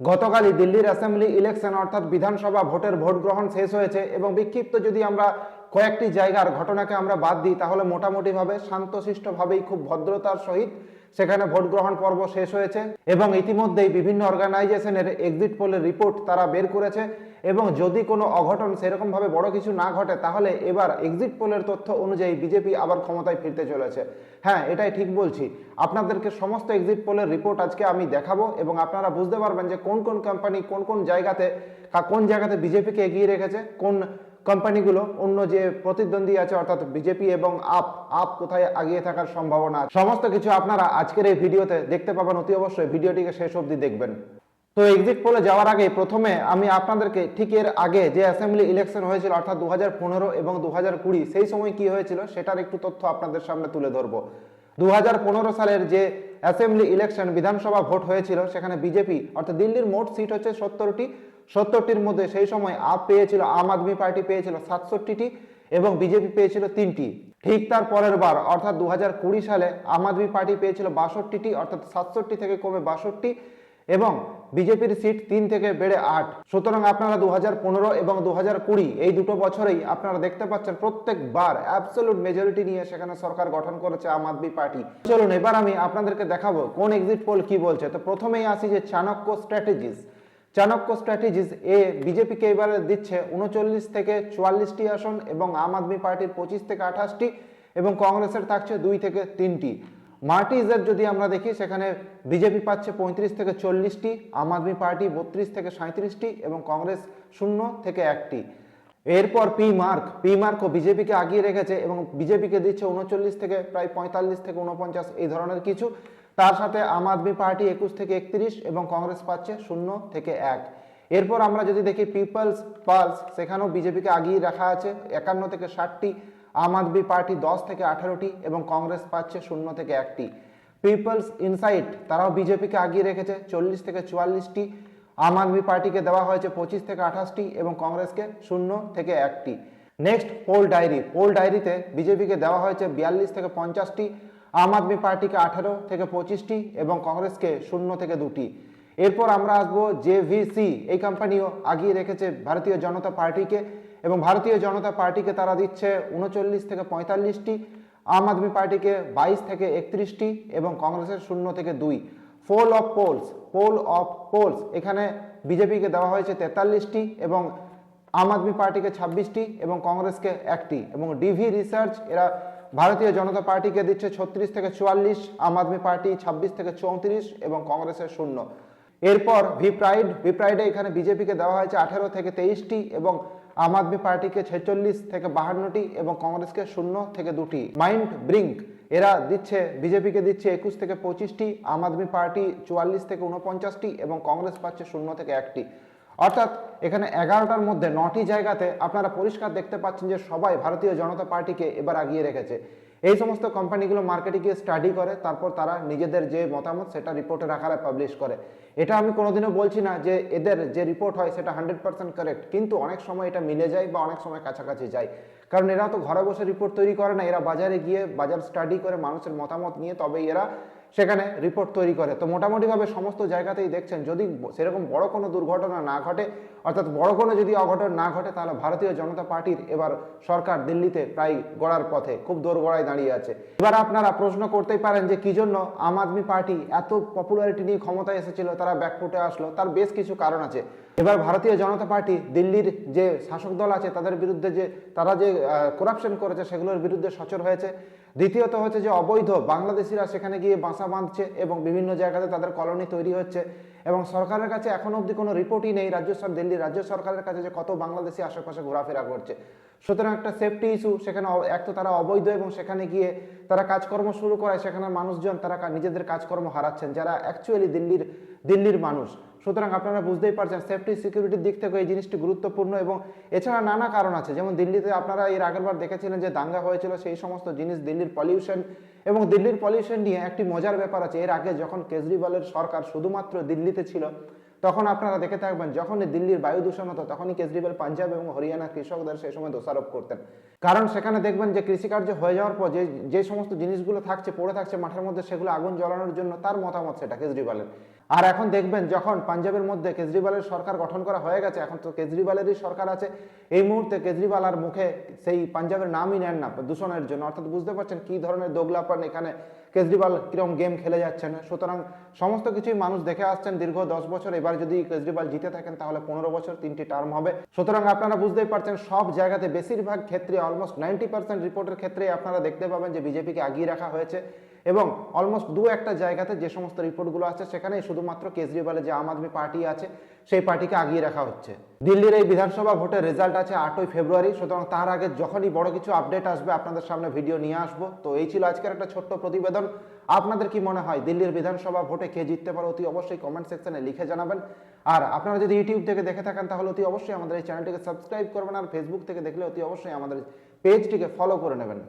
গতকালই দিল্লির assembly election অর্থাৎ বিধানসভা ভোটের ভোট গ্রহণ শেষ হয়েছে এবং বিক্ষিপ্ত যদি আমরা কয়েকটি জায়গার ঘটনাকে আমরা বাদ দিই, তাহলে মোটামুটিভাবে শান্তশিষ্টভাবেই খুব ভদ্রতার সহিত সেখানে ভোট গ্রহণ পর্ব শেষ হয়েছে এবং ইতিমধ্যেই বিভিন্ন অর্গানাইজেশনের এক্সিট পোলের রিপোর্ট তারা বের করেছে এবং যদি কোনো অঘটন সেরকমভাবে বড় কিছু না ঘটে, তাহলে এবার এক্সিট পোলের তথ্য অনুযায়ী বিজেপি আবার ক্ষমতায় ফিরতে চলেছে। হ্যাঁ এটাই ঠিক বলছি। আপনাদেরকে সমস্ত এক্সিট পোলের রিপোর্ট আজকে আমি দেখাবো এবং আপনারা বুঝতে পারবেন যে কোন কোন কোম্পানি কোন কোন জায়গাতে কোন জায়গাতে বিজেপিকে এগিয়ে রেখেছে, কোন কোম্পানিগুলো, অন্য যে প্রতিদ্বন্দ্বী আছে অর্থাৎ বিজেপি এবং আপ আপ কোথায় এগিয়ে থাকার সম্ভাবনা সমস্ত কিছু আপনারা আজকের এই ভিডিওতে দেখতে পাবেন, অতি অবশ্যই ভিডিওটিকে শেষ অবধি দেখবেন। তো এক্সিট পোলে যাওয়ার আগে প্রথমে আমি আপনাদেরকে ঠিক এর আগে যে অ্যাসেম্বলি ইলেকশন হয়েছিল অর্থাৎ দু হাজার পনেরো এবং দু হাজার কুড়ি, সেই সময় কি হয়েছিল, সেটার একটু তথ্য আপনাদের সামনে তুলে ধরবো। দু হাজার পনেরো সালের যে অ্যাসেম্বলি ইলেকশন, বিধানসভা ভোট হয়েছিল, সেখানে বিজেপি, অর্থাৎ দিল্লির মোট সিট হচ্ছে সত্তরটি, সত্তরটির মধ্যে সেই সময় আপ পেয়েছিল, আম আদমি পার্টি পেয়েছিল সাতষট্টিটি এবং বিজেপি পেয়েছিল তিনটি। ঠিক তার পরের বার, অর্থাৎ দু হাজার কুড়ি সালে আম আদমি পার্টি পেয়েছিল বাষট্টিটি, অর্থাৎ সাতষট্টি থেকে কমে বাষট্টি এবং বিজেপির সিট তিন থেকে বেড়ে আট। সুতরাং আপনারা দু হাজার পনেরো এবং দু হাজার কুড়ি এই দুটো বছরেই আপনারা দেখতে পাচ্ছেন প্রত্যেকবার অ্যাবসলুট মেজরিটি নিয়ে সেখানে সরকার গঠন করেছে আম আদমি পার্টি। চলুন, এবার আমি আপনাদেরকে দেখাবো কোন এক্সিট পোল কি বলছে। তো প্রথমেই আসি যে চাণক্য স্ট্র্যাটেজিস চাণক্য স্ট্র্যাটেজিস এ বিজেপিকে এবারে দিচ্ছে উনচল্লিশ থেকে চুয়াল্লিশটি আসন এবং আম আদমি পার্টির পঁচিশ থেকে আঠাশটি এবং কংগ্রেসের থাকছে দুই থেকে তিনটি। মার্টিজের যদি আমরা দেখি, সেখানে বিজেপি পাচ্ছে পঁয়ত্রিশ থেকে চল্লিশটি, আম আদমি পার্টি বত্রিশ থেকে সাঁত্রিশটি এবং কংগ্রেস শূন্য থেকে একটি। এরপর পি মার্ক, পি মার্কও বিজেপিকে আগিয়ে রেখেছে এবং বিজেপিকে দিচ্ছে উনচল্লিশ থেকে প্রায় পঁয়তাল্লিশ থেকে উনপঞ্চাশ এই ধরনের কিছু। তার সাথে আম আদমি পার্টি একুশ থেকে একত্রিশ এবং কংগ্রেস পাচ্ছে শূন্য থেকে এক। এরপর আমরা যদি দেখি পিপলস পালস, সেখানেও বিজেপিকে আগিয়ে রাখা আছে একান্ন থেকে ষাটটি। আম আদমি পার্টি দশ থেকে আঠারোটি এবং কংগ্রেস পাচ্ছে শূন্য থেকে একটি। পিপলস ইনসাইট তারাও বিজেপিকে আগিয়ে রেখেছে চল্লিশ থেকে চুয়াল্লিশটি। আম আদমি পার্টিকে দেওয়া হয়েছে পঁচিশ থেকে আঠাশটি এবং কংগ্রেসকে শূন্য থেকে একটি। নেক্সট পোল ডায়েরি পোল ডায়েরিতে বিজেপিকে দেওয়া হয়েছে বিয়াল্লিশ থেকে পঞ্চাশটি, আম আদমি পার্টিকে আঠারো থেকে পঁচিশটি এবং কংগ্রেসকে শূন্য থেকে দুটি। এরপর আমরা আসব জেভিসি এই কোম্পানিও আগিয়ে রেখেছে ভারতীয় জনতা পার্টিকে। এবং ভারতীয় জনতা পার্টিকে তারা দিচ্ছে উনচল্লিশ থেকে পঁয়তাল্লিশটি, আম আদমি পার্টিকে বাইশ থেকে একত্রিশটি এবং কংগ্রেসের শূন্য থেকে দুই। Poll of polls poll of polls এখানে বিজেপিকে দেওয়া হয়েছে তেতাল্লিশটি এবং আম আদমি পার্টিকে ছাব্বিশটি এবং কংগ্রেসকে একটি এবং ডিভি রিসার্চ, এরা ভারতীয় জনতা পার্টিকে দিচ্ছে ছত্রিশ থেকে চুয়াল্লিশ, আম আদমি পার্টি ছাব্বিশ থেকে চৌত্রিশ এবং কংগ্রেসের শূন্য। এরপর ভিপ্রাইড ভিপ্রাইডে এখানে বিজেপিকে দেওয়া হয়েছে আঠেরো থেকে তেইশটি এবং আম আদমি পার্টিকে ছেচল্লিশ থেকে বাহান্নটি এবং কংগ্রেসকে শূন্য থেকে দুটি। মাইন্ড ব্রিঙ্ক, এরা দিচ্ছে, বিজেপিকে দিচ্ছে একুশ থেকে পঁচিশটি, আম আদমি পার্টি চুয়াল্লিশ থেকে উনপঞ্চাশটি এবং কংগ্রেস পাচ্ছে শূন্য থেকে একটি। অর্থাৎ এখানে এগারোটার মধ্যে নটি জায়গাতে আপনারা পরিষ্কার দেখতে পাচ্ছেন যে সবাই ভারতীয় জনতা পার্টিকে এবার আগিয়ে রেখেছে। এই সমস্ত কোম্পানিগুলো মার্কেটে গিয়ে স্টাডি করে, তারপর তারা নিজেদের যে মতামত সেটা রিপোর্টের আকারে পাবলিশ করে। এটা আমি কোনোদিনও বলছি না যে এদের যে রিপোর্ট হয় সেটা হান্ড্রেড পার্সেন্ট কারেক্ট কিন্তু অনেক সময় এটা মিলে যায় বা অনেক সময় কাছাকাছি যায়। কারণ এরা তো ঘরে বসে রিপোর্ট তৈরি করে না, এরা বাজারে গিয়ে বাজার স্টাডি করে মানুষের মতামত নিয়ে তবে এরা সেখানে রিপোর্ট তৈরি করে। তো মোটামুটিভাবে সমস্ত জায়গাতেই দেখছেন, যদি সেরকম বড় কোনো দুর্ঘটনা না ঘটে, অর্থাৎ বড় কোনো যদি অঘটন না ঘটে, তাহলে ভারতীয় জনতা পার্টির এবার সরকার দিল্লিতে প্রায় গড়ার পথে খুব দোরগড়ায় দাঁড়িয়ে আছে। এবার আপনারা প্রশ্ন করতেই পারেন যে, কি জন্য আম আদমি পার্টি এত পপুলারিটি নিয়ে ক্ষমতায় এসেছিল, তারা ব্যাকফুটে আসলো, তার বেশ কিছু কারণ আছে। এবার ভারতীয় জনতা পার্টি দিল্লির যে শাসক দল আছে, তাদের বিরুদ্ধে যে, তারা যে করাপশন করেছে, সেগুলোর বিরুদ্ধে সচর হয়েছে। দ্বিতীয়ত হচ্ছে যে অবৈধ বাংলাদেশিরা সেখানে গিয়ে বাসা বাঁধছে এবং বিভিন্ন জায়গাতে তাদের কলোনি তৈরি হচ্ছে এবং সরকারের কাছে এখনও অবধি কোনো রিপোর্টই নেই রাজ্য সর দিল্লি রাজ্য সরকারের কাছে যে কত বাংলাদেশি আশেপাশে ঘোরাফেরা করছে। সুতরাং একটা সেফটি ইস্যু সেখানে এক তো তারা অবৈধ এবং সেখানে গিয়ে তারা কাজকর্ম শুরু করায় সেখানে মানুষজন তারা নিজেদের কাজকর্ম হারাচ্ছেন, যারা অ্যাকচুয়ালি দিল্লির দিল্লির মানুষ। সুতরাং আপনারা বুঝতেই পারছেন সেফটি সিকিউরিটির দিক থেকে এই জিনিসটি গুরুত্বপূর্ণ এবং এছাড়া নানা কারণ আছে। যেমন দিল্লিতে আপনারা এর আগের বার দেখেছিলেন যে দাঙ্গা হয়েছিল, সেই সমস্ত জিনিস দিল্লির পলিউশন এবং দিল্লির পলিউশন নিয়ে একটি মজার ব্যাপার আছে। এর আগে যখন কেজরিওয়ালের সরকার শুধুমাত্র দিল্লিতে ছিল, তখন আপনারা দেখে থাকবেন, যখনই দিল্লির বায়ু দূষণ হতো, তখনই কেজরিওয়াল পাঞ্জাব এবং হরিয়ানা কৃষকদের সেই সময় দোষারোপ করতেন। কারণ সেখানে দেখবেন যে কৃষিকার্য হয়ে যাওয়ার পর যে যে সমস্ত জিনিসগুলো থাকছে, পড়ে থাকছে মাঠের মধ্যে, সেগুলো আগুন জ্বালানোর জন্য তার মতামত সেটা কেজরিওয়ালের। আর এখন দেখবেন যখন পাঞ্জাবের মধ্যে কেজরিওয়ালের সরকার গঠন করা হয়ে গেছে, এখন তো কেজরিওয়ালেরই সরকার আছে। এই মুহূর্তে কেজরিওয়াল আর মুখে সেই পাঞ্জাবের নামই নেন না, দূষণের জন্য। অর্থাৎ বুঝতে পারছেন কি ধরনের দোগলাপান এখানে কেজরিওয়াল কীরকম গেম খেলে যাচ্ছেন? সুতরাং সমস্ত কিছুই মানুষ দেখে আসছেন দীর্ঘ দশ বছর। এবার যদি কেজরিওয়াল জিতে থাকেন, তাহলে পনেরো বছর তিনটি টার্ম হবে। সুতরাং আপনারা বুঝতেই পারছেন, সব জায়গাতে বেশিরভাগ ক্ষেত্রে অলমোস্ট নাইনটি পার্সেন্ট রিপোর্টের ক্ষেত্রে আপনারা দেখতে পাবেন যে বিজেপিকে আগিয়ে রাখা হয়েছে। এবং অলমোস্ট দু একটা জায়গাতে যে সমস্ত রিপোর্টগুলো আছে সেখানে শুধুমাত্র কেজরিওয়ালের যে আম আদমি পার্টি আছে সেই পার্টিকে আগিয়ে রাখা হচ্ছে। দিল্লির এই বিধানসভা ভোটের রেজাল্ট আছে আটই ফেব্রুয়ারি, সুতরাং তার আগে যখনই বড় কিছু আপডেট আসবে, আপনাদের সামনে ভিডিও নিয়ে আসব। তো এই ছিল আজকের একটা ছোট্ট প্রতিবেদন। আপনাদের কি মনে হয়, দিল্লির বিধানসভা ভোটে কে জিততে পারে? অতি অবশ্যই কমেন্ট সেকশনে লিখে জানাবেন। আর আপনারা যদি ইউটিউব থেকে দেখে থাকেন, তাহলে অতি অবশ্যই আমাদের এই চ্যানেলটিকে সাবস্ক্রাইব করবেন। আর ফেসবুক থেকে দেখলে অতি অবশ্যই আমাদের পেজটিকে ফলো করে নেবেন।